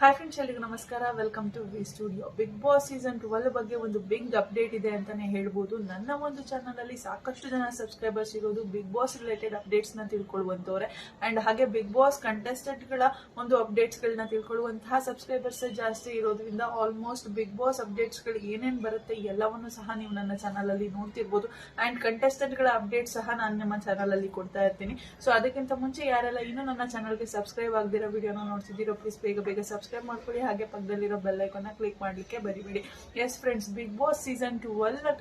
Hi friends ಎಲ್ಲರಿಗೂ ನಮಸ್ಕಾರ. Welcome to V studio Bigg Boss season twelve ಬಗ್ಗೆ ಒಂದು ಬಿಗ್ ಅಪ್ಡೇಟ್ ಇದೆ ಅಂತಾನೆ ಹೇಳ್ಬೋದು. ನನ್ನ ಒಂದು ಚಾನಲ್ ಅಲ್ಲಿ ಸಾಕಷ್ಟು ಜನ ಸಬ್ಸ್ಕ್ರೈಬರ್ಸ್ ಇರೋದು ಬಿಗ್ ಬಾಸ್ ರಿಲೇಟೆಡ್ ಅಪ್ಡೇಟ್ಸ್ನ ತಿಳ್ಕೊಳ್ಳುವಂತವ್ರೆ. ಅಂಡ್ ಹಾಗೆ ಬಿಗ್ ಬಾಸ್ ಕಂಟೆಸ್ಟೆಂಟ್ಗಳ ಒಂದು ಅಪ್ಡೇಟ್ಸ್ ಗಳನ್ನ ತಿಳ್ಕೊಳ್ಳುವಂತಹ ಸಬ್ಸ್ಕ್ರೈಬರ್ಸ್ ಜಾಸ್ತಿ ಇರೋದ್ರಿಂದ ಆಲ್ಮೋಸ್ಟ್ ಬಿಗ್ ಬಾಸ್ ಅಪ್ಡೇಟ್ಸ್ಗಳು ಏನೇನ್ ಬರುತ್ತೆ ಎಲ್ಲವನ್ನು ಸಹ ನೀವು ನನ್ನ ಚಾನಲ್ ಅಲ್ಲಿ ನೋಡ್ತಿರ್ಬೋದು. ಅಂಡ್ ಕಂಟೆಸ್ಟೆಂಟ್ಗಳ ಅಪ್ಡೇಟ್ ಸಹ ನಾನು ನಮ್ಮ ಚಾನಲ್ ಅಲ್ಲಿ ಕೊಡ್ತಾ ಇರ್ತೀನಿ. ಸೊ ಅದಕ್ಕಿಂತ ಮುಂಚೆ ಯಾರೆಲ್ಲ ಇನ್ನೂ ನನ್ನ ಚಾನಲ್ಗೆ ಸಬ್ಸ್ಕ್ರೈಬ್ ಆಗದಿರೋ ವಿಡಿಯೋನ ನೋಡ್ತಿದ್ದೀರೋ ಪ್ಲೀಸ್ ಬೇಗ ಬೇಗ ಸಬ್ಸ್ಕ್ರೈಬ್ ಮಾಡ್ಕೊಳ್ಳಿ. ಹಾಗೆ ಪಕ್ಕದಲ್ಲಿರೋ ಬೆಲ್ ಐಕಾನ್ ಕ್ಲಿಕ್ ಮಾಡ್ಲಿಕ್ಕೆ ಬರಿಬೇಡಿ. Yes friends Bigg Boss season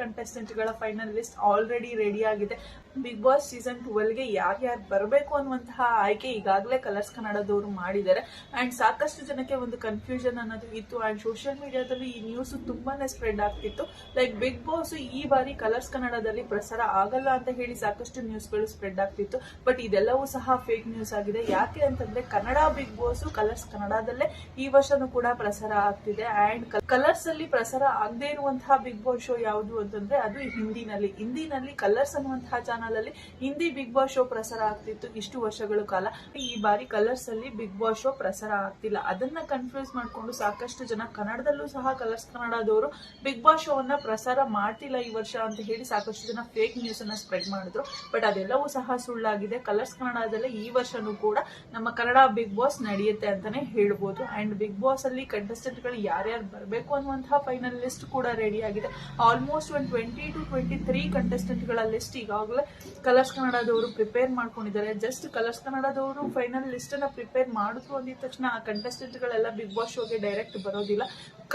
ಕಂಟೆಸ್ಟೆಂಟ್ಗಳ final list already ready ಆಗಿದೆ. ಬಿಗ್ ಬಾಸ್ ಸೀಸನ್ ಟ್ವೆಲ್ಗೆ ಯಾರ್ಯಾರು ಬರಬೇಕು ಅನ್ನುವಂತಹ ಆಯ್ಕೆ ಈಗಾಗಲೇ ಕಲರ್ಸ್ ಕನ್ನಡದವರು ಮಾಡಿದ್ದಾರೆ. ಅಂಡ್ ಸಾಕಷ್ಟು ಜನಕ್ಕೆ ಒಂದು ಕನ್ಫ್ಯೂಷನ್ ಅನ್ನೋದು ಇತ್ತು. ಅಂಡ್ ಸೋಷಿಯಲ್ ಮೀಡಿಯಾದಲ್ಲಿ ಈ ನ್ಯೂಸ್ ತುಂಬಾನೇ ಸ್ಪ್ರೆಡ್ ಆಗ್ತಿತ್ತು. ಲೈಕ್ ಬಿಗ್ ಬಾಸ್ ಈ ಬಾರಿ ಕಲರ್ಸ್ ಕನ್ನಡದಲ್ಲಿ ಪ್ರಸಾರ ಆಗಲ್ಲ ಅಂತ ಹೇಳಿ ಸಾಕಷ್ಟು ನ್ಯೂಸ್ಗಳು ಸ್ಪ್ರೆಡ್ ಆಗ್ತಿತ್ತು. ಬಟ್ ಇದೆಲ್ಲವೂ ಸಹ ಫೇಕ್ ನ್ಯೂಸ್ ಆಗಿದೆ. ಯಾಕೆ ಅಂತಂದ್ರೆ ಕನ್ನಡ ಬಿಗ್ ಬಾಸ್ ಕಲರ್ಸ್ ಕನ್ನಡದಲ್ಲೇ ಈ ವರ್ಷನೂ ಕೂಡ ಪ್ರಸಾರ ಆಗ್ತಿದೆ. ಅಂಡ್ ಕಲರ್ಸ್ ಅಲ್ಲಿ ಪ್ರಸಾರ ಆಗದೇ ಇರುವಂತಹ ಬಿಗ್ ಬಾಸ್ ಶೋ ಯಾವುದು ಅಂತಂದ್ರೆ ಅದು ಹಿಂದಿನಲ್ಲಿ. ಹಿಂದಿನಲ್ಲಿ ಕಲರ್ಸ್ ಅನ್ನುವಂತಹ ಚಾನಲ್ ಅಲ್ಲಿ ಹಿಂದಿ ಬಿಗ್ ಬಾಸ್ ಶೋ ಪ್ರಸಾರ ಆಗ್ತಿತ್ತು ಇಷ್ಟು ವರ್ಷಗಳ ಕಾಲ. ಈ ಬಾರಿ ಕಲರ್ಸ್ ಅಲ್ಲಿ ಬಿಗ್ ಬಾಸ್ ಶೋ ಪ್ರಸಾರ ಆಗ್ತಿಲ್ಲ. ಅದನ್ನ ಕನ್ಫ್ಯೂಸ್ ಮಾಡ್ಕೊಂಡು ಸಾಕಷ್ಟು ಜನ ಕನ್ನಡದಲ್ಲೂ ಸಹ ಕಲರ್ಸ್ ಕನ್ನಡದವರು ಬಿಗ್ ಬಾಸ್ ಶೋ ಅನ್ನ ಪ್ರಸಾರ ಮಾಡ್ತಿಲ್ಲ ಈ ವರ್ಷ ಅಂತ ಹೇಳಿ ಸಾಕಷ್ಟು ಜನ ಫೇಕ್ ನ್ಯೂಸ್ ಅನ್ನ ಸ್ಪ್ರೆಡ್ ಮಾಡಿದ್ರು. ಬಟ್ ಅದೆಲ್ಲವೂ ಸಹ ಸುಳ್ಳಾಗಿದೆ. ಕಲರ್ಸ್ ಕನ್ನಡದಲ್ಲೇ ಈ ವರ್ಷನೂ ಕೂಡ ನಮ್ಮ ಕನ್ನಡ ಬಿಗ್ ಬಾಸ್ ನಡೆಯುತ್ತೆ ಅಂತಾನೆ ಹೇಳ್ಬೋದು. ಅಂಡ್ ಬಿಗ್ ಬಾಸ್ ಅಲ್ಲಿ ಕಂಟೆಸ್ಟೆಂಟ್ಗಳು ಯಾರ್ಯಾರು ಬರಬೇಕು ಅನ್ನುವಂತಹ ಫೈನಲ್ ಲಿಸ್ಟ್ ಕೂಡ ರೆಡಿ ಆಗಿದೆ. ಆಲ್ಮೋಸ್ಟ್ ಒಂದು ಟ್ವೆಂಟಿ ಟು ಟ್ವೆಂಟಿ ತ್ರೀ ಕಂಟೆಸ್ಟೆಂಟ್ಗಳ ಲಿಸ್ಟ್ ಈಗಾಗಲೇ ಕಲರ್ಸ್ ಕನ್ನಡದವರು ಪ್ರಿಪೇರ್ ಮಾಡ್ಕೊಂಡಿದ್ದಾರೆ. ಜಸ್ಟ್ ಕಲರ್ಸ್ ಕನ್ನಡದವರು ಫೈನಲ್ ಲಿಸ್ಟ್ ಅನ್ನ ಪ್ರಿಪೇರ್ ಮಾಡಿದ್ರು ಅಂದಿದ ತಕ್ಷಣ ಆ ಕಂಟೆಸ್ಟೆಂಟ್ಗಳೆಲ್ಲ ಬಿಗ್ ಬಾಸ್ ಶೋಗೆ ಡೈರೆಕ್ಟ್ ಬರೋದಿಲ್ಲ.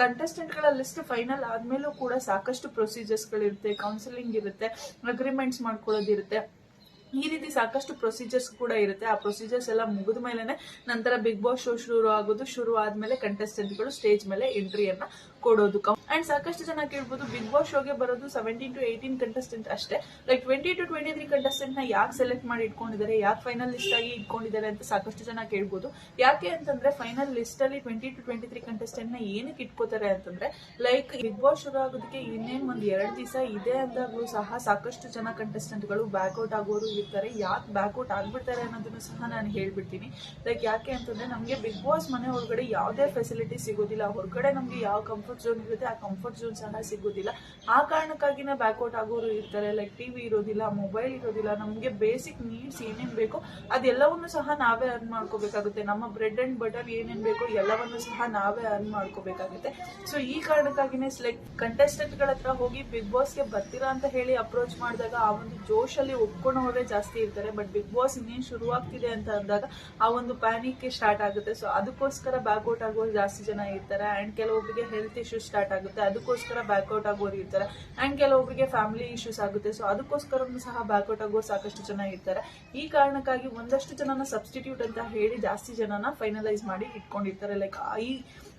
ಕಂಟೆಸ್ಟೆಂಟ್ಗಳ ಲಿಸ್ಟ್ ಫೈನಲ್ ಆದಮೇಲೂ ಕೂಡ ಸಾಕಷ್ಟು ಪ್ರೊಸೀಜರ್ಸ್ಗಳಿರುತ್ತೆ ಕೌನ್ಸಿಲಿಂಗ್ ಇರುತ್ತೆ ಅಗ್ರಿಮೆಂಟ್ಸ್ ಮಾಡ್ಕೊಳ್ಳೋದಿರುತ್ತೆ. ಈ ರೀತಿ ಸಾಕಷ್ಟು ಪ್ರೊಸೀಜರ್ಸ್ ಕೂಡ ಇರುತ್ತೆ. ಆ ಪ್ರೊಸೀಜರ್ಸ್ ಎಲ್ಲ ಮುಗಿದ ಮೇಲೆನೆ ನಂತರ ಬಿಗ್ ಬಾಸ್ ಶೋ ಶುರು ಆಗೋದು, ಶುರು ಆದ್ಮೇಲೆ ಕಂಟೆಸ್ಟೆಂಟ್ಗಳು ಗಳು ಸ್ಟೇಜ್ ಮೇಲೆ ಎಂಟ್ರಿಯನ್ನ ಕೊಡೋದು. ಅಂಡ್ ಸಾಕಷ್ಟು ಜನ ಕೇಳ್ಬೋದು ಬಿಗ್ ಬಾಸ್ ಶೋಗೆ ಬರೋದು ಸೆವೆಂಟೀನ್ ಟು ಏಯ್ಟೀನ್ ಕಂಟೆಸ್ಟೆಂಟ್ ಅಷ್ಟೇ. Like twenty to twenty three ಕಂಟೆಸ್ಟೆಂಟ್ನ ಯಾಕೆ ಸೆಲೆಕ್ಟ್ ಮಾಡಿ ಇಟ್ಕೊಂಡಿದ್ದಾರೆ, ಯಾಕೆ ಫೈನಲ್ ಲಿಸ್ಟ್ ಆಗಿ ಇಟ್ಕೊಂಡಿದ್ದಾರೆ ಅಂತ ಸಾಕಷ್ಟು ಜನ ಕೇಳ್ಬೋದು. ಯಾಕೆ ಅಂತಂದ್ರೆ ಫೈನಲ್ ಲಿಸ್ಟ್ ಅಲ್ಲಿ ಟ್ವೆಂಟಿ ಟು ಟ್ವೆಂಟಿ ತ್ರೀ ಕಂಟೆಸ್ಟೆಂಟ್ನ ಏನಕ್ಕೆ ಇಟ್ಕೋತಾರೆ ಅಂತಂದ್ರೆ ಲೈಕ್ ಬಿಗ್ ಬಾಸ್ ಶುರು ಆಗೋದಕ್ಕೆ ಇನ್ನೇನ್ ಒಂದ್ ಎರಡು ದಿವಸ ಇದೆ ಅಂದಾಗ್ಲೂ ಸಹ ಸಾಕಷ್ಟು ಜನ ಕಂಟೆಸ್ಟೆಂಟ್ಗಳು ಬ್ಯಾಕ್ಔಟ್ ಆಗೋರು ಇರ್ತಾರೆ ಯಾಕೆ ಬ್ಯಾಕ್ಔಟ್ ಆಗ್ಬಿಡ್ತಾರೆ ಅನ್ನೋದನ್ನು ಸಹ ನಾನು ಹೇಳ್ಬಿಡ್ತೀನಿ. ಲೈಕ್ ಯಾಕೆ ಅಂತಂದ್ರೆ ನಮಗೆ ಬಿಗ್ ಬಾಸ್ ಮನೆ ಒಳಗಡೆ ಯಾವುದೇ ಫೆಸಿಲಿಟಿ ಸಿಗೋದಿಲ್ಲ. ಹೊರಗಡೆ ನಮಗೆ ಯಾವ ಕಂಫರ್ಟ್ ಝೋನ್ ಇರುತ್ತೆ, ಆ ಕಂಫರ್ಟ್ ಝೋನ್ ಸಹ ಸಿಗೋದಿಲ್ಲ. ಆ ಕಾರಣಕ್ಕಾಗಿನೇ ಬ್ಯಾಕ್ಔಟ್ ಆಗೋರು ಇರ್ತಾರೆ. ಲೈಕ್ ಟಿವಿ ಇರೋದಿಲ್ಲ ಮೊಬೈಲ್ ಇರೋದಿಲ್ಲ. ನಮಗೆ ಬೇಸಿಕ್ ನೀಡ್ಸ್ ಏನೇನು ಬೇಕೋ ಅದೆಲ್ಲವನ್ನು ಸಹ ನಾವೇ ಅರ್ನ್ ಮಾಡ್ಕೋಬೇಕಾಗುತ್ತೆ. ನಮ್ಮ ಬ್ರೆಡ್ ಅಂಡ್ ಬಟರ್ ಏನೇನು ಬೇಕೋ ಎಲ್ಲವನ್ನು ಸಹ ನಾವೇ ಅರ್ನ್ ಮಾಡ್ಕೋಬೇಕಾಗುತ್ತೆ. ಸೊ ಈ ಕಾರಣಕ್ಕಾಗಿನೇ ಲೈಕ್ ಕಂಟೆಸ್ಟೆಂಟ್ಗಳ ಹತ್ರ ಹೋಗಿ ಬಿಗ್ ಬಾಸ್ಗೆ ಬರ್ತೀರಾ ಅಂತ ಹೇಳಿ ಅಪ್ರೋಚ್ ಮಾಡಿದಾಗ ಆ ಒಂದು ಜೋಶಲ್ಲಿ ಒಪ್ಕೊಳ್ಳೋರೇ ಜಾಸ್ತಿ ಇರ್ತಾರೆ. ಬಟ್ ಬಿಗ್ ಬಾಸ್ ಇನ್ನೇನ್ ಶುರುವಾಗ್ತಿದೆ ಅಂತ ಅಂದಾಗ ಆ ಒಂದು ಪ್ಯಾನಿಕ್ ಸ್ಟಾರ್ಟ್ ಆಗುತ್ತೆ. ಸೊ ಅದಕ್ಕೋಸ್ಕರ ಬ್ಯಾಕ್ಔಟ್ ಆಗೋರು ಜಾಸ್ತಿ ಜನ ಇರ್ತಾರೆ. ಆ್ಯಂಡ್ ಕೆಲವೊಬ್ಬರಿಗೆ ಹೆಲ್ತ್ ಇಶ್ಯೂಸ್ ಸ್ಟಾರ್ಟ್ ಆಗುತ್ತೆ. ಅದಕ್ಕೋಸ್ಕರ ಬ್ಯಾಕ್ಔಟ್ ಆಗೋರು ಇರ್ತಾರೆ. ಆ್ಯಂಡ್ ಕೆಲವೊಬ್ಬರಿಗೆ ಫ್ಯಾಮಿಲಿ ಇಶ್ಯೂಸ್ ಆಗುತ್ತೆ. ಸೊ ಅದಕ್ಕೋಸ್ಕರ ಸಹ ಬ್ಯಾಕ್ಔಟ್ ಆಗೋರು ಸಾಕಷ್ಟು ಜನ ಇರ್ತಾರೆ. ಈ ಕಾರಣಕ್ಕಾಗಿ ಒಂದಷ್ಟು ಜನನ ಸಬ್ಸ್ಟಿಟ್ಯೂಟ್ ಅಂತ ಹೇಳಿ ಜಾಸ್ತಿ ಜನನ ಫೈನಲೈಸ್ ಮಾಡಿ ಇಟ್ಕೊಂಡಿರ್ತಾರೆ. ಲೈಕ್ ಈ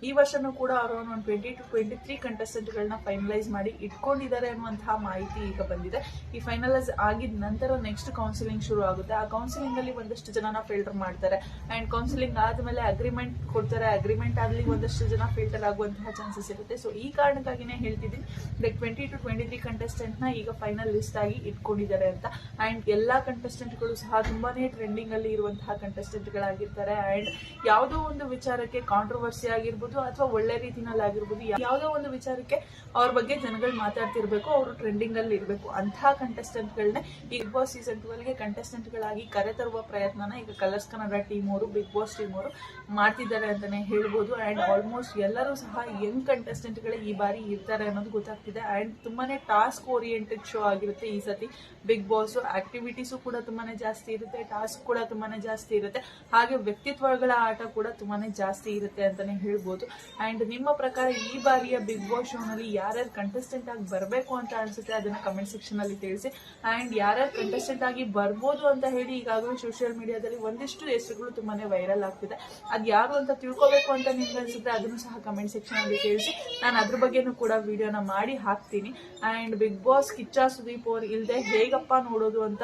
ಈ ವರ್ಷನೂ ಕೂಡ ಅರೌಂಡ್ ಒಂದು ಟ್ವೆಂಟಿ ಟು ಟ್ವೆಂಟಿ ತ್ರೀ ಕಂಟೆಸ್ಟೆಂಟ್ಗಳನ್ನ ಫೈನಲೈಸ್ ಮಾಡಿ ಇಟ್ಕೊಂಡಿದ್ದಾರೆ ಅನ್ನುವಂತಹ ಮಾಹಿತಿ ಈಗ ಬಂದಿದೆ. ಈ ಫೈನಲೈಸ್ ಆಗಿದ ನಂತರ ನೆಕ್ಸ್ಟ್ ಕೌನ್ಸಿಲಿಂಗ್ ಶುರು ಆಗುತ್ತೆ. ಆ ಕೌನ್ಸಿಲಿಂಗ್ ಅಲ್ಲಿ ಒಂದಷ್ಟು ಜನನ ಫಿಲ್ಟರ್ ಮಾಡ್ತಾರೆ. ಅಂಡ್ ಕೌನ್ಸಿಲಿಂಗ್ ಆದ್ಮೇಲೆ ಅಗ್ರಿಮೆಂಟ್ ಕೊಡ್ತಾರೆ. ಅಗ್ರಿಮೆಂಟ್ ಆಗಲಿ ಒಂದಷ್ಟು ಜನ ಫಿಲ್ಟರ್ ಆಗುವಂತಹ ಚಾನ್ಸಸ್ ಇರುತ್ತೆ. ಸೊ ಈ ಕಾರಣಕ್ಕಾಗಿನೇ ಹೇಳ್ತಿದ್ದೀನಿ. Like twenty to twenty three ಕಂಟೆಸ್ಟೆಂಟ್ನ ಈಗ ಫೈನಲ್ ಲಿಸ್ಟ್ ಆಗಿ ಇಟ್ಕೊಂಡಿದ್ದಾರೆ ಅಂತ. ಅಂಡ್ ಎಲ್ಲಾ ಕಂಟೆಸ್ಟೆಂಟ್ಗಳು ಸಹ ತುಂಬಾನೇ ಟ್ರೆಂಡಿಂಗ್ ಅಲ್ಲಿ ಇರುವಂತಹ ಕಂಟೆಸ್ಟೆಂಟ್ ಗಳಾಗಿರ್ತಾರೆ. ಅಂಡ್ ಯಾವುದೋ ಒಂದು ವಿಚಾರಕ್ಕೆ ಕಾಂಟ್ರವರ್ಸಿ ಆಗಿರ್ಬೋದು ಅಥವಾ ಒಳ್ಳೆ ರೀತಿನಲ್ಲಿ ಆಗಿರ್ಬೋದು, ಯಾವುದೋ ಒಂದು ವಿಚಾರಕ್ಕೆ ಅವ್ರ ಬಗ್ಗೆ ಜನಗಳು ಮಾತಾಡ್ತಿರ್ಬೇಕು, ಅವರು ಟ್ರೆಂಡಿಂಗ್ ಅಲ್ಲಿ ಇರಬೇಕು. ಅಂತಹ ಕಂಟೆಸ್ಟೆಂಟ್ ಗಳನ್ನೇ ಈಗ ಸೀಸನ್ ಟ್ವೆಲ್ ಗೆ ಕಂಟೆಸ್ಟೆಂಟ್ ಗಳಾಗಿ ಕರೆತರುವ ಪ್ರಯತ್ನನ ಈಗ ಕಲರ್ಸ್ ಕನ್ನಡ ಟೀಮ್ ಅವರು ಬಿಗ್ ಬಾಸ್ ಟೀಮ್ ಅವರು ಮಾಡ್ತಿದ್ದಾರೆ ಅಂತಾನೆ ಹೇಳ್ಬೋದು. ಅಂಡ್ ಆಲ್ಮೋಸ್ಟ್ ಎಲ್ಲರೂ ಸಹ ಯಂಗ್ ಕಂಟೆಸ್ಟೆಂಟ್ ಗಳೇ ಈ ಬಾರಿ ಇರ್ತಾರೆ ಅನ್ನೋದು ಗೊತ್ತಾಗ್ತಿದೆ. ಅಂಡ್ ತುಂಬಾನೇ ಟಾಸ್ಕ್ ಓರಿಯೆಂಟೆಡ್ ಶೋ ಆಗಿರುತ್ತೆ ಈ ಸತಿ. ಬಿಗ್ ಬಾಸ್ ಆಕ್ಟಿವಿಟೀಸು ಕೂಡ ತುಂಬಾನೇ ಜಾಸ್ತಿ ಇರುತ್ತೆ. ಟಾಸ್ಕ್ ಕೂಡ ತುಂಬಾನೇ ಜಾಸ್ತಿ ಇರುತ್ತೆ. ಹಾಗೆ ವ್ಯಕ್ತಿತ್ವಗಳ ಆಟ ಕೂಡ ತುಂಬಾನೇ ಜಾಸ್ತಿ ಇರುತ್ತೆ ಅಂತಾನೆ ಹೇಳ್ಬೋದು. ಅಂಡ್ ನಿಮ್ಮ ಪ್ರಕಾರ ಈ ಬಾರಿಯ ಬಿಗ್ ಬಾಸ್ ಶೋನಲ್ಲಿ ಯಾರ್ಯಾರು ಕಂಟೆಸ್ಟೆಂಟ್ ಆಗಿ ಬರಬೇಕು ಅಂತ ಅನಿಸುತ್ತೆ ಅದನ್ನ ಕಮೆಂಟ್ ಸೆಕ್ಷನ್ ಅಲ್ಲಿ ತಿಳಿಸಿ. ಅಂಡ್ ಯಾರ್ಯಾರು ಕಂಟೆಸ್ಟೆಂಟ್ ಆಗಿ ಬರ್ಬೋದು ಅಂತ ಹೇಳಿ ಈಗಾಗಲೇ ಸೋಷಿಯಲ್ ಮೀಡಿಯಾದಲ್ಲಿ ಒಂದಿಷ್ಟು ಹೆಸರುಗಳು ತುಂಬಾನೇ ವೈರಲ್ ಆಗ್ತಿದೆ. ಅದ್ ಯಾರು ಅಂತ ತಿಳ್ಕೊಬೇಕು ಅಂತ ನಿಮ್ಗೆ ಅನ್ಸುತ್ತೆ ಅದನ್ನು ಸಹ ಕಮೆಂಟ್ ಸೆಕ್ಷನ್ ಅಲ್ಲಿ ತಿಳಿಸಿ. ನಾನು ಅದ್ರ ಬಗ್ಗೆನೂ ಕೂಡ ವಿಡಿಯೋನ ಮಾಡಿ ಹಾಕ್ತೀನಿ. And big boss Kichcha Sudeep ಅವ್ರು ಇಲ್ಲದೆ ಹೇಗಪ್ಪ ನೋಡೋದು ಅಂತ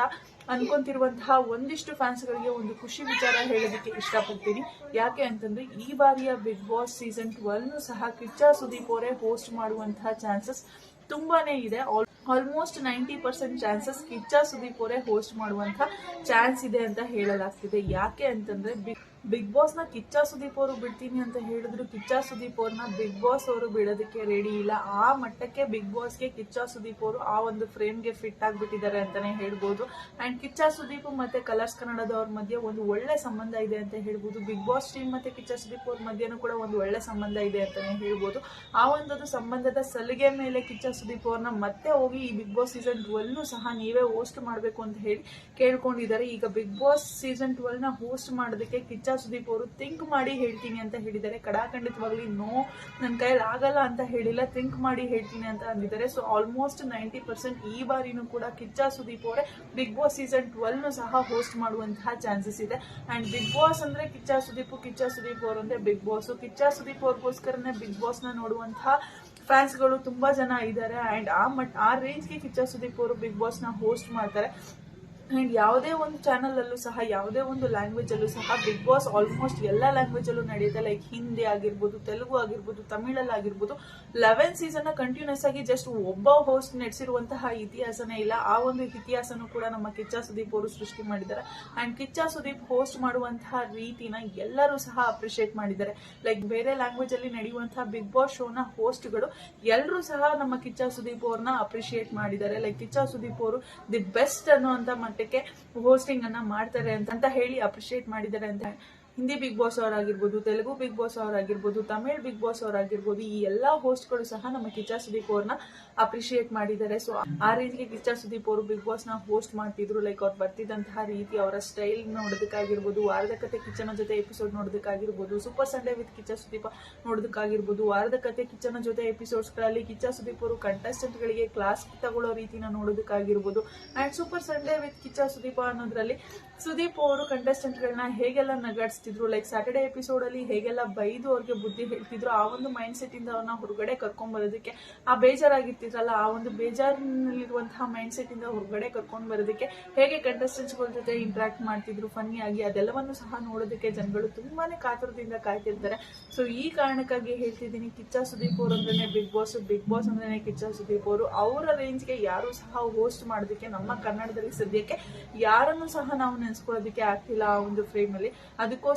ಅನ್ಕೊಂತಿರುವಂತಹ ಒಂದಿಷ್ಟು ಫ್ಯಾನ್ಸ್ಗಳಿಗೆ ಒಂದು ಖುಷಿ ವಿಚಾರ ಹೇಳೋದಕ್ಕೆ ಇಷ್ಟಪಡ್ತೀನಿ. ಯಾಕೆ ಅಂತಂದ್ರೆ ಈ ಬಾರಿಯ ಬಿಗ್ ಬಾಸ್ ಸೀಸನ್ ಟ್ವೆಲ್ ಸಹ ಕಿಚ್ಚ ಸುದೀಪ್ ಅವರೇ ಹೋಸ್ಟ್ ಮಾಡುವಂತಹ ಚಾನ್ಸಸ್ ತುಂಬಾನೇ ಇದೆ. Almost ninety percent chances Kichcha Sudeep ಅವರೇ ಹೋಸ್ಟ್ ಮಾಡುವಂತ ಚಾನ್ಸ್ ಇದೆ ಅಂತ ಹೇಳಲಾಗ್ತಿದೆ. ಯಾಕೆ ಅಂತಂದ್ರೆ ಬಿಗ್ ಬಾಸ್ನ ಕಿಚ್ಚ ಸುದೀಪ್ ಅವರು ಬಿಡ್ತೀನಿ ಅಂತ ಹೇಳಿದ್ರು, ಕಿಚ್ಚ ಸುದೀಪ್ ಅವ್ರನ್ನ ಬಿಗ್ ಬಾಸ್ ಅವರು ಬಿಡೋದಕ್ಕೆ ರೆಡಿ ಇಲ್ಲ. ಆ ಮಟ್ಟಕ್ಕೆ ಬಿಗ್ ಬಾಸ್ಗೆ ಕಿಚ್ಚ ಸುದೀಪ್ ಅವರು ಆ ಒಂದು ಫ್ರೇಮ್ಗೆ ಫಿಟ್ ಆಗಿಬಿಟ್ಟಿದ್ದಾರೆ ಅಂತಾನೆ ಹೇಳ್ಬೋದು. ಅಂಡ್ ಕಿಚ್ಚ ಸುದೀಪ್ ಮತ್ತೆ ಕಲರ್ಸ್ ಕನ್ನಡದವ್ರ ಮಧ್ಯೆ ಒಂದು ಒಳ್ಳೆ ಸಂಬಂಧ ಇದೆ ಅಂತ ಹೇಳ್ಬೋದು. ಬಿಗ್ ಬಾಸ್ ಟೀಮ್ ಮತ್ತೆ ಕಿಚ್ಚ ಸುದೀಪ್ ಅವ್ರ ಮಧ್ಯೆನೂ ಕೂಡ ಒಂದು ಒಳ್ಳೆ ಸಂಬಂಧ ಇದೆ ಅಂತಾನೆ ಹೇಳ್ಬೋದು. ಆ ಒಂದು ಸಂಬಂಧದ ಸಲಿಗೆ ಮೇಲೆ ಕಿಚ್ಚ ಸುದೀಪ್ ಅವ್ರನ್ನ ಮತ್ತೆ ಹೋಗಿ ಈ ಬಿಗ್ ಬಾಸ್ ಸೀಸನ್ ಟ್ವೆಲ್ನು ಸಹ ನೀವೇ ಹೋಸ್ಟ್ ಮಾಡಬೇಕು ಅಂತ ಹೇಳಿ ಕೇಳ್ಕೊಂಡಿದ್ದಾರೆ. ಈಗ ಬಿಗ್ ಬಾಸ್ ಸೀಸನ್ ಟ್ವೆಲ್ನ ಹೋಸ್ಟ್ ಮಾಡೋದಕ್ಕೆ ಕಿಚ್ಚ ಸುದೀಪ್ ಅವರು ಥಿಂಕ್ ಮಾಡಿ ಹೇಳ್ತೀನಿ ಅಂತ ಹೇಳಿದ್ದಾರೆ. ಕಡಾಖಂಡಿತವಾಗ್ಲಿ ನೋ ನನ್ನ ಕೈಯಲ್ಲಿ ಆಗಲ್ಲ ಅಂತ ಹೇಳಿಲ್ಲ. ಥಿಂಕ್ ಮಾಡಿ ಹೇಳ್ತೀನಿ ಅಂತ ಅಂದಿದ್ದಾರೆ. ಸೊ ಆಲ್ಮೋಸ್ಟ್ ನೈಂಟಿ ಪರ್ಸೆಂಟ್ ಈ ಬಾರಿನೂ ಕೂಡ ಕಿಚ್ಚ ಸುದೀಪ್ ಅವರೇ ಬಿಗ್ ಬಾಸ್ ಸೀಸನ್ ಟ್ವೆಲ್ನು ಸಹ ಹೋಸ್ಟ್ ಮಾಡುವಂತಹ ಚಾನ್ಸಸ್ ಇದೆ. ಆ್ಯಂಡ್ ಬಿಗ್ ಬಾಸ್ ಅಂದರೆ ಕಿಚ್ಚ ಸುದೀಪ್ ಕಿಚ್ಚ ಸುದೀಪ್ ಅವರು ಅಂದರೆ ಬಿಗ್ ಬಾಸು ಕಿಚ್ಚ ಸುದೀಪ್ ಅವ್ರಿಗೋಸ್ಕರನೇ ಬಿಗ್ ಬಾಸ್ನ ನೋಡುವಂತಹ ಫ್ಯಾನ್ಸ್ಗಳು ತುಂಬ ಜನ ಇದ್ದಾರೆ. ಆ್ಯಂಡ್ ಆ ಮಟ್, ಆ ರೇಂಜ್ಗೆ ಕಿಚ್ಚ ಸುದೀಪ್ ಅವರು ಬಿಗ್ ಬಾಸ್ನ ಹೋಸ್ಟ್ ಮಾಡ್ತಾರೆ. ಅಂಡ್ ಯಾವುದೇ ಒಂದು ಚಾನಲಲ್ಲೂ ಸಹ, ಯಾವುದೇ ಒಂದು ಲ್ಯಾಂಗ್ವೇಜಲ್ಲೂ ಸಹ ಬಿಗ್ ಬಾಸ್ ಆಲ್ಮೋಸ್ಟ್ ಎಲ್ಲ ಲ್ಯಾಂಗ್ವೇಜಲ್ಲೂ ನಡೆಯುತ್ತೆ. ಲೈಕ್ ಹಿಂದಿ ಆಗಿರ್ಬೋದು ತೆಲುಗು ಆಗಿರ್ಬೋದು ತಮಿಳಲ್ಲಿ ಆಗಿರ್ಬೋದು. ಲೆವೆನ್ ಸೀಸನ್ ಕಂಟಿನ್ಯೂಸ್ ಆಗಿ ಜಸ್ಟ್ ಒಬ್ಬ ಹೋಸ್ಟ್ ನಡೆಸಿರುವಂತಹ ಇತಿಹಾಸನೇ ಇಲ್ಲ. ಆ ಒಂದು ಇತಿಹಾಸನೂ ಕೂಡ ನಮ್ಮ ಕಿಚ್ಚ ಸುದೀಪ್ ಅವರು ಸೃಷ್ಟಿ ಮಾಡಿದ್ದಾರೆ. ಆ್ಯಂಡ್ ಕಿಚ್ಚ ಸುದೀಪ್ ಹೋಸ್ಟ್ ಮಾಡುವಂತಹ ರೀತಿನ ಎಲ್ಲರೂ ಸಹ ಅಪ್ರಿಷಿಯೇಟ್ ಮಾಡಿದ್ದಾರೆ. ಲೈಕ್ ಬೇರೆ ಲ್ಯಾಂಗ್ವೇಜ್ ಅಲ್ಲಿ ನಡೆಯುವಂತಹ ಬಿಗ್ ಬಾಸ್ ಶೋನ ಹೋಸ್ಟ್ಗಳು ಎಲ್ಲರೂ ಸಹ ನಮ್ಮ ಕಿಚ್ಚ ಸುದೀಪ್ ಅವ್ರನ್ನ ಅಪ್ರಿಷಿಯೇಟ್ ಮಾಡಿದ್ದಾರೆ. ಲೈಕ್ ಕಿಚ್ಚ ಸುದೀಪ್ ಅವರು ದಿ ಬೆಸ್ಟ್ ಅನ್ನುವಂತ ಮಟ್ಟಕ್ಕೆ ಹೋಸ್ಟಿಂಗ್ ಅನ್ನ ಮಾಡ್ತಾರೆ ಅಂತ ಹೇಳಿ ಅಪ್ರಿಶಿಯೇಟ್ ಮಾಡಿದ್ದಾರೆ ಅಂತ ಹಿಂದಿ ಬಿಗ್ ಬಾಸ್ ಅವರಾಗಿರ್ಬೋದು ತೆಲುಗು ಬಿಗ್ ಬಾಸ್ ಅವರಾಗಿರ್ಬೋದು ತಮಿಳ್ ಬಿಗ್ ಬಾಸ್ ಅವರಾಗಿರ್ಬೋದು ಈ ಎಲ್ಲ ಹೋಸ್ಟ್ಗಳು ಸಹ ನಮ್ಮ ಕಿಚ್ಚ ಸುದೀಪ್ ಅವ್ರನ್ನ ಅಪ್ರಿಷಿಯೇಟ್ ಮಾಡಿದ್ದಾರೆ. ಸೊ ಆ ರೀತಿಗೆ ಕಿಚ್ಚ ಸುದೀಪ್ ಅವರು ಬಿಗ್ ಬಾಸ್ನ ಹೋಸ್ಟ್ ಮಾಡ್ತಿದ್ರು. ಲೈಕ್ ಅವ್ರು ಬರ್ತಿದ್ದಂತಹ ರೀತಿ ಅವರ ಸ್ಟೈಲ್ ನೋಡೋದಕ್ಕಾಗಿರ್ಬೋದು ವಾರದ ಕತೆ ಕಿಚ್ಚನ ಜೊತೆ episode ನೋಡೋದಕ್ಕಾಗಿರ್ಬೋದು super Sunday with Kichcha Sudeep ನೋಡೋದಕ್ಕಾಗಿರ್ಬೋದು ವಾರದ ಕತೆ ಕಿಚ್ಚನ ಜೊತೆ ಎಪಿಸೋಡ್ಸ್ಗಳಲ್ಲಿ ಕಿಚ್ಚ ಸುದೀಪ್ ಅವರು ಕಂಟೆಸ್ಟೆಂಟ್ಗಳಿಗೆ ಕ್ಲಾಸ್ ತಗೊಳ್ಳೋ ರೀತಿನ ನೋಡೋದಕ್ಕಾಗಿರ್ಬೋದು. And super Sunday with Kichcha Sudeep ಅನ್ನೋದ್ರಲ್ಲಿ ಸುದೀಪ್ ಅವರು ಕಂಟೆಸ್ಟೆಂಟ್ಗಳನ್ನ ಹೇಗೆಲ್ಲ ಹೇಗೆಲ್ಲ ನಗಾಡಿಸ್ತಿದ್ರು ಲೈಕ್ ಸ್ಯಾಟರ್ಡೆ ಎಪಿಸೋಡ್ ಅಲ್ಲಿ ಹೇಗೆಲ್ಲ ಬೈದು ಅವ್ರಿಗೆ ಬುದ್ಧಿ ಹೇಳ್ತಿದ್ರು, ಆ ಒಂದು ಮೈಂಡ್ ಸೆಟ್ ಇಂದ ಅವ್ರನ್ನ ಹೊರಗಡೆ ಕರ್ಕೊಂಡ್ ಬರೋದಕ್ಕೆ, ಆ ಬೇಜಾರಾಗಿರ್ತಿದ್ರಲ್ಲ ಆ ಒಂದು ಬೇಜಾರಿನಲ್ಲಿರುವಂತಹ ಮೈಂಡ್ ಸೆಟ್ ಇಂದ ಹೊರಗಡೆ ಕರ್ಕೊಂಡ್ ಬರೋದಕ್ಕೆ, ಹೇಗೆ ಕಂಟೆಸ್ಟೆಂಟ್ಸ್ಗಳ ಜೊತೆ ಇಂಟ್ರಾಕ್ಟ್ ಮಾಡ್ತಿದ್ರು ಆಗಿ, ಅದೆಲ್ಲವನ್ನು ಸಹ ನೋಡೋದಕ್ಕೆ ಜನಗಳು ತುಂಬಾನೇ ಕಾತುರದಿಂದ ಕಾಯ್ತಿರ್ತಾರೆ. ಸೊ ಈ ಕಾರಣಕ್ಕಾಗಿ ಹೇಳ್ತಿದ್ದೀನಿ, ಕಿಚ್ಚ ಸುದೀಪ್ ಅವರು ಅಂದ್ರೆ ಬಿಗ್ ಬಾಸ್ ಬಿಗ್ ಬಾಸ್ ಅಂದ್ರೆ ಕಿಚ್ಚ ಸುದೀಪ್ ಅವರು. ಅವರ ರೇಂಜ್ಗೆ ಯಾರು ಸಹ ಹೋಸ್ಟ್ ಮಾಡೋದಕ್ಕೆ, ನಮ್ಮ ಕನ್ನಡದಲ್ಲಿ ಸದ್ಯಕ್ಕೆ ಯಾರನ್ನು ಸಹ ನಾವು ನೆನೆಸ್ಕೊಳ್ಳೋದಕ್ಕೆ ಆಗ್ತಿಲ್ಲ ಆ ಒಂದು ಫ್ರೇಮ್ ಅಲ್ಲಿ.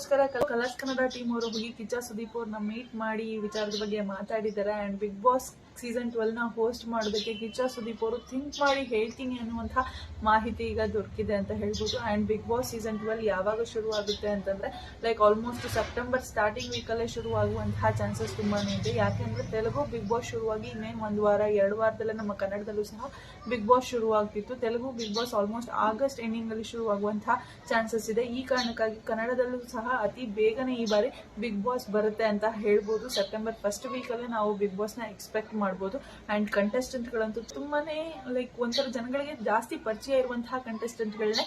ಅದಕ್ಕೋಸ್ಕರ ಕಲರ್ಸ್ ಕನ್ನಡ ಟೀಮ್ ಅವರು ಹೋಗಿ ಕಿಚ್ಚ ಸುದೀಪ್ ಅವ್ರನ್ನ ಮೀಟ್ ಮಾಡಿ ವಿಚಾರದ ಬಗ್ಗೆ ಮಾತಾಡಿದ್ದಾರೆ ಅಂಡ್ ಬಿಗ್ ಬಾಸ್ ಸೀಸನ್ ಟ್ವೆಲ್ನ ಹೋಸ್ಟ್ ಮಾಡೋದಕ್ಕೆ ಕಿಚ್ಚ ಸುದೀಪ್ ಅವರು ಥಿಂಕ್ ಮಾಡಿ ಹೇಳ್ತೀನಿ ಅನ್ನುವಂಥ ಮಾಹಿತಿ ಈಗ ದೊರಕಿದೆ ಅಂತ ಹೇಳ್ಬೋದು. And big boss season twelve ಯಾವಾಗ ಶುರು ಆಗುತ್ತೆ ಅಂತಂದ್ರೆ ಲೈಕ್ ಆಲ್ಮೋಸ್ಟ್ ಸೆಪ್ಟೆಂಬರ್ ಸ್ಟಾರ್ಟಿಂಗ್ ವೀಕಲ್ಲೇ ಶುರು ಆಗುವಂತಹ ಚಾನ್ಸಸ್ ತುಂಬಾನೇ ಇದೆ. ಯಾಕೆಂದ್ರೆ ತೆಲುಗು ಬಿಗ್ ಬಾಸ್ ಶುರುವಾಗಿ ಇನ್ನೇನು ಒಂದು ವಾರ, ಎರಡು ವಾರದಲ್ಲೇ ನಮ್ಮ ಕನ್ನಡದಲ್ಲೂ ಸಹ ಬಿಗ್ ಬಾಸ್ ಶುರು ಆಗ್ತಿತ್ತು Telugu big boss almost August ending ಅಲ್ಲಿ ಶುರುವಾಗುವಂತಹ ಚಾನ್ಸಸ್ ಇದೆ. ಈ ಕಾರಣಕ್ಕಾಗಿ ಕನ್ನಡದಲ್ಲೂ ಸಹ ಅತಿ ಬೇಗನೆ ಈ ಬಾರಿ ಬಿಗ್ ಬಾಸ್ ಬರುತ್ತೆ ಅಂತ ಹೇಳ್ಬೋದು. ಸೆಪ್ಟೆಂಬರ್ ಫಸ್ಟ್ ವೀಕ್ ಅಲ್ಲೇ ನಾವು ಬಿಗ್ ಬಾಸ್ನ ಎಕ್ಸ್ಪೆಕ್ಟ್ ಅಂಡ್ ಕಂಟೆಸ್ಟೆಂಟ್ ಗಳಂತೂ ತುಂಬಾನೇ ಲೈಕ್ ಒಂಥರ ಜನಗಳಿಗೆ ಜಾಸ್ತಿ ಪರಿಚಯ ಇರುವಂತಹ ಕಂಟೆಸ್ಟೆಂಟ್ ಗಳನ್ನೇ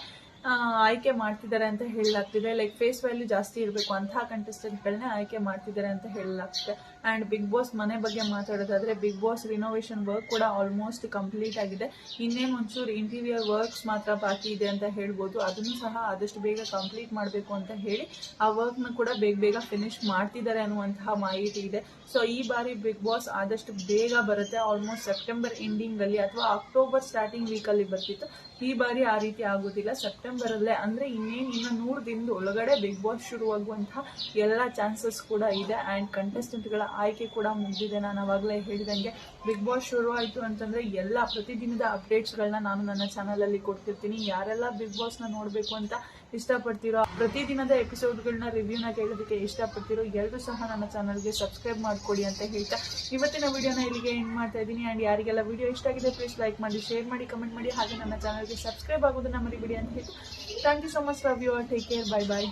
ಆಯ್ಕೆ ಮಾಡ್ತಿದ್ದಾರೆ ಅಂತ ಹೇಳಲಾಗ್ತಿದೆ. ಲೈಕ್ ಫೇಸ್ ವ್ಯಾಲ್ಯೂ ಜಾಸ್ತಿ ಇರಬೇಕು ಅಂತಹ ಕಂಟೆಸ್ಟೆಂಟ್ ಗಳನ್ನೇ ಆಯ್ಕೆ ಮಾಡ್ತಿದ್ದಾರೆ ಅಂತ ಹೇಳಲಾಗ್ತಿದೆ. ಅಂಡ್ ಬಿಗ್ ಬಾಸ್ ಮನೆ ಬಗ್ಗೆ ಮಾತಾಡೋದಾದ್ರೆ ಬಿಗ್ ಬಾಸ್ ರಿನೋವೇಷನ್ ವರ್ಕ್ ಕೂಡ ಆಲ್ಮೋಸ್ಟ್ ಕಂಪ್ಲೀಟ್ ಆಗಿದೆ. ಇನ್ನೇ ಒಂಚೂರು ಇಂಟೀರಿಯರ್ ವರ್ಕ್ಸ್ ಮಾತ್ರ ಬಾಕಿ ಇದೆ ಅಂತ ಹೇಳ್ಬೋದು. ಅದನ್ನು ಸಹ ಆದಷ್ಟು ಬೇಗ ಕಂಪ್ಲೀಟ್ ಮಾಡಬೇಕು ಅಂತ ಹೇಳಿ ಆ ವರ್ಕ್ನ ಕೂಡ ಬೇಗ ಬೇಗ ಫಿನಿಶ್ ಮಾಡ್ತಿದ್ದಾರೆ ಅನ್ನುವಂತಹ ಮಾಹಿತಿ ಇದೆ. ಸೊ ಈ ಬಾರಿ ಬಿಗ್ ಬಾಸ್ ಆದಷ್ಟು ಬೇಗ ಬರುತ್ತೆ. ಆಲ್ಮೋಸ್ಟ್ ಸೆಪ್ಟೆಂಬರ್ ಎಂಡಿಂಗ್ ಅಲ್ಲಿ ಅಥವಾ ಅಕ್ಟೋಬರ್ ಸ್ಟಾರ್ಟಿಂಗ್ ವೀಕ್ ಅಲ್ಲಿ ಬರ್ತಿತ್ತು. ಈ ಬಾರಿ ಆ ರೀತಿ ಆಗೋದಿಲ್ಲ. ಸೆಪ್ಟೆಂಬರ್ ಅಲ್ಲೇ ಅಂದ್ರೆ ಇನ್ನೇನು ಇನ್ನು ನೂರು ದಿನದ ಒಳಗಡೆ ಬಿಗ್ ಬಾಸ್ ಶುರುವಾಗುವಂತಹ ಎಲ್ಲ ಚಾನ್ಸಸ್ ಕೂಡ ಇದೆ. ಅಂಡ್ ಕಂಟೆಸ್ಟೆಂಟ್ಗಳ ಆಯ್ಕೆ ಕೂಡ ಮುಗಿದಿದೆ. ನಾನು ಅವಾಗಲೇ ಹೇಳಿದಂಗೆ ಬಿಗ್ ಬಾಸ್ ಶುರು ಆಯ್ತು ಅಂತಂದ್ರೆ ಎಲ್ಲ ಪ್ರತಿದಿನದ ಅಪ್ಡೇಟ್ಸ್ ಗಳನ್ನ ನಾನು ನನ್ನ ಚಾನಲ್ ಅಲ್ಲಿ ಕೊಡ್ತಿರ್ತೀನಿ. ಯಾರೆಲ್ಲ ಬಿಗ್ ಬಾಸ್ನ ನೋಡ್ಬೇಕು ಅಂತ ಇಷ್ಟಪಡ್ತಿರೋ ಪ್ರತಿದಿನದ ಎಪಿಸೋಡ್ಗಳನ್ನ ರಿವ್ಯೂನ ಕೇಳೋದಕ್ಕೆ ಇಷ್ಟಪಡ್ತಿರೋ ಎಲ್ಲರೂ ಸಹ ನನ್ನ ಚಾನಲ್ಗೆ ಸಬ್ಸ್ಕ್ರೈಬ್ ಮಾಡ್ಕೊಡಿ ಅಂತ ಹೇಳ್ತಾ ಇವತ್ತಿನ ವಿಡಿಯೋನ ಇಲ್ಲಿಗೆ ಎಂಡ್ ಮಾಡ್ತಾ ಇದ್ದೀನಿ. ಆ್ಯಂಡ್ ಯಾರಿಗೆಲ್ಲ ವಿಡಿಯೋ ಇಷ್ಟ ಆಗಿದೆ ಪ್ಲೀಸ್ ಲೈಕ್ ಮಾಡಿ ಶೇರ್ ಮಾಡಿ ಕಮೆಂಟ್ ಮಾಡಿ, ಹಾಗೆ ನನ್ನ ಚಾನಲ್ಗೆ ಸಬ್ಸ್ಕ್ರೈಬ್ ಆಗೋದನ್ನ ಮರಿಬಿಡಿ ಅಂತ ಹೇಳಿ thank you so much love you take care bye bye